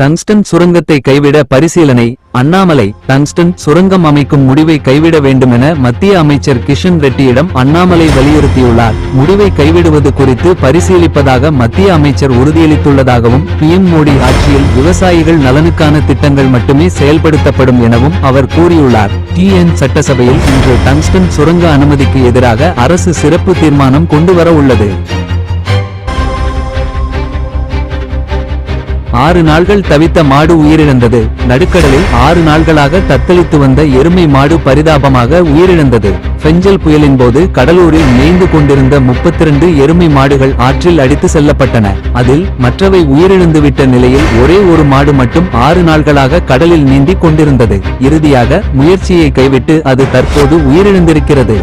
Tungsten சுரங்கத்தை கைவிட பரிசீலனை Annamalai tungsten சுரங்கம் அமைக்கும் முடிவை கைவிட வேண்டுமென மத்திய அமைச்சர் கிஷன் ரெட்டியிடம் அண்ணாமலை வலியுறுத்தியுள்ளார். முடிவை கைவிடுவது குறித்து பரிசீலிப்பதாக மத்திய அமைச்சர் உறுதியளித்துள்ளதாகவும் பிஎம் மோடி ஆட்சியில் விவசாயிகள் நலனுக்கான திட்டங்கள் மட்டுமே செயல்படுத்தப்படும் எனவும் அவர் கூறியுள்ளார். டிஎன் சட்டசபையில் இன்று டங்ஸ்டன் சுரங்க அனுமதிக்கு எதிராக அரசு சிறப்பு தீர்மானம் கொண்டுவர உள்ளது. ஆறு நாள்கள் தவித்த மாடு உயிரிழந்தது. நடுக்கடலில் ஆறு நாள்களாக தத்தளித்து வந்த எருமை மாடு பரிதாபமாக உயிரிழந்தது. பெஞ்சல் புயலின் போது கடலூரில் மேய்ந்து கொண்டிருந்த 32 எருமை மாடுகள் ஆற்றில் அடித்து செல்லப்பட்டன. அதில் மற்றவை உயிரிழந்துவிட்ட நிலையில் ஒரே ஒரு மாடு மட்டும் ஆறு நாள்களாக கடலில் நீந்திக் கொண்டிருந்தது. இறுதியாக முயற்சியை கைவிட்டு அது தற்போது உயிரிழந்திருக்கிறது.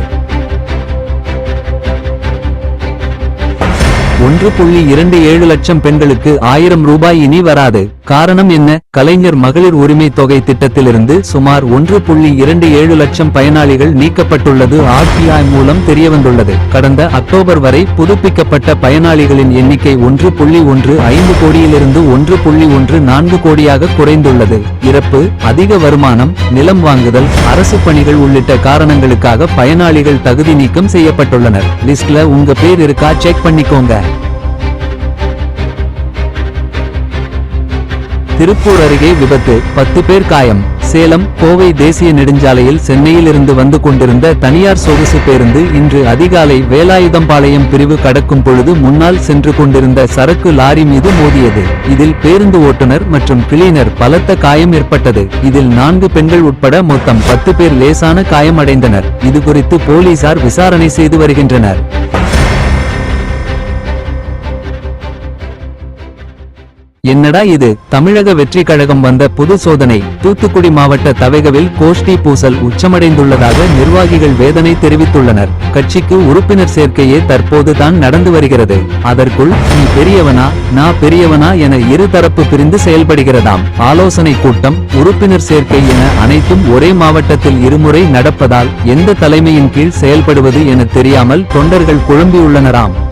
ஒன்று புள்ளி இரண்டு ஏழு லட்சம் பெண்களுக்கு ஆயிரம் ரூபாய் இனி வராது. காரணம் என்ன? கலைஞர் மகளிர் உரிமை தொகை திட்டத்திலிருந்து சுமார் ஒன்று புள்ளி இரண்டு ஏழு லட்சம் பயனாளிகள் நீக்கப்பட்டுள்ளது ஆர்டிஐ மூலம் தெரியவந்துள்ளது. கடந்த அக்டோபர் வரை புதுப்பிக்கப்பட்ட பயனாளிகளின் எண்ணிக்கை ஒன்று புள்ளி ஒன்று ஐந்து கோடியிலிருந்து ஒன்று புள்ளி ஒன்று நான்கு கோடியாக குறைந்துள்ளது. இறப்பு அதிக வருமானம் நிலம் வாங்குதல் அரசு பணிகள் உள்ளிட்ட காரணங்களுக்காக பயனாளிகள் தகுதி நீக்கம் செய்யப்பட்டுள்ளனர். லிஸ்ட்ல உங்க பேர் இருக்கா? செக் பண்ணிக்கோங்க. திருப்பூர் அருகே விபத்து. பத்து பேர் காயம். சேலம் கோவை தேசிய நெடுஞ்சாலையில் சென்னையிலிருந்து வந்து கொண்டிருந்த தனியார் சொகுசு பேருந்து இன்று அதிகாலை வேலாயுதம்பாளையம் பிரிவு கடக்கும் பொழுது முன்னால் சென்று கொண்டிருந்த சரக்கு லாரி மீது மோதியது. இதில் பேருந்து ஓட்டுநர் மற்றும் கிளீனர் பலத்த காயம் ஏற்பட்டது. இதில் நான்கு பெண்கள் உட்பட மொத்தம் பத்து பேர் லேசான காயமடைந்தனர். இது குறித்து போலீசார் விசாரணை செய்து வருகின்றனர். என்னடா இது? தமிழக வெற்றி கழகம் வந்த புது சோதனை. தூத்துக்குடி மாவட்ட தவைகவில் கோஷ்டி பூசல் உச்சமடைந்துள்ளதாக நிர்வாகிகள் வேதனை தெரிவித்துள்ளனர். கட்சிக்கு உறுப்பினர் சேர்க்கையே தற்போது தான் நடந்து வருகிறது. அதற்குள் நீ பெரியவனா நான் பெரியவனா என இரு தரப்பு பிரிந்து செயல்படுகிறதாம். ஆலோசனை கூட்டம் உறுப்பினர் சேர்க்கை என அனைத்தும் ஒரே மாவட்டத்தில் இருமுறை நடப்பதால் எந்த தலைமையின் கீழ் செயல்படுவது என தெரியாமல் தொண்டர்கள் குழம்பியுள்ளனராம்.